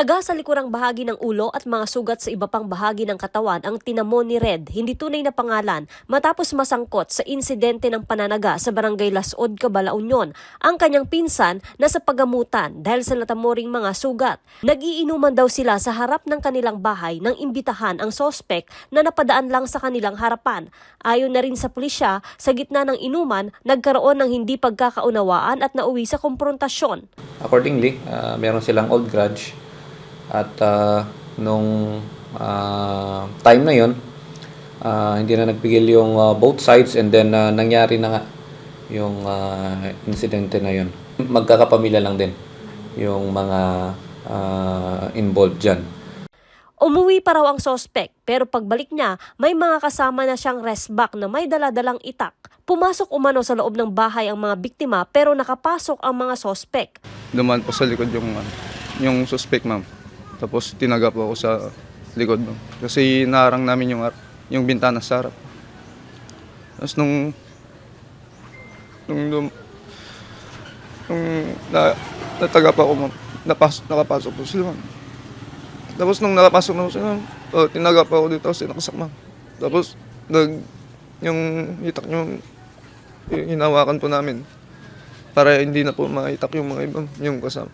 Taga sa likurang bahagi ng ulo at mga sugat sa iba pang bahagi ng katawan ang tinamo ni Red, hindi tunay na pangalan, matapos masangkot sa insidente ng pananaga sa barangay Lasod, Cabala Union. Ang kanyang pinsan na sa pagamutan dahil sa natamoring mga sugat. Nagiinuman daw sila sa harap ng kanilang bahay nang imbitahan ang sospek na napadaan lang sa kanilang harapan. Ayon na rin sa pulisya, sa gitna ng inuman, nagkaroon ng hindi pagkakaunawaan at nauwi sa konfrontasyon. Accordingly, ah, meron silang old grudge at ah, nung ah, time na yon ah, hindi na nagpigil yung ah, both sides and then ah, nangyari na nga yung ah, insidente na yon. Magkakapamilya lang din yung mga ah, involved dyan. Umuwi pa raw ang sospek pero pagbalik niya may mga kasama na siyang restback na may daladalang itak. Pumasok umano sa loob ng bahay ang mga biktima pero nakapasok ang mga sospek. dumaan po sa likod yung yung suspect ma'am. Tapos tinaga po ako sa likod ma'am. Kasi naharang namin yung yung bintana sa harap. Tapos nung nung nung, nung na, nataga pa ako ma'am, napas, nakapasok po sila. Tapos nung nakapasok na po sila ma'am, oh, tinaga pa ako dito kasi nakasak ma'am. Tapos nag yung itak yung hinawakan po namin para hindi na po maitak yung mga ibang yung kasama.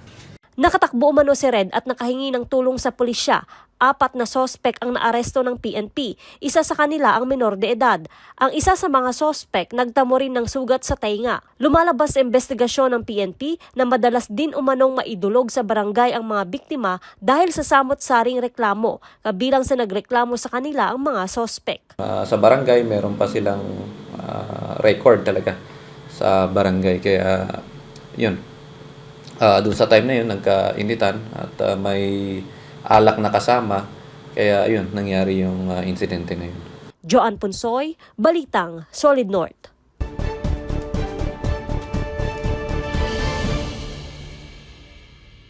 Nakatakbo umano si Red at nakahingi ng tulong sa pulisya. Apat na sospek ang naaresto ng PNP. Isa sa kanila ang menor de edad. Ang isa sa mga sospek nagtamo rin ng sugat sa tainga. Lumalabas sa investigasyon ng PNP na madalas din umanong maidulog sa barangay ang mga biktima dahil sa samot-saring reklamo. Kabilang sa nagreklamo sa kanila ang mga sospek. Ah, sa barangay, meron pa silang ah, record talaga sa barangay. Kaya, yun. Ah, doon sa time na yun, nagkainitan at ah, may alak na kasama. Kaya, yun, nangyari yung ah, insidente na yun. Joan Punsoy, Balitang, Solid North.